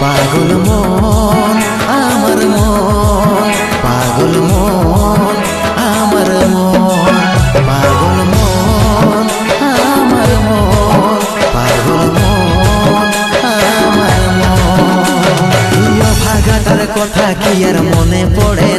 পাগল মন, আমার মন, পাগল মন, আমার মন, পাগল মন, আমার মন, পাগল মন, আমার মন। ভাগাটার কথা কি আর মনে পড়ে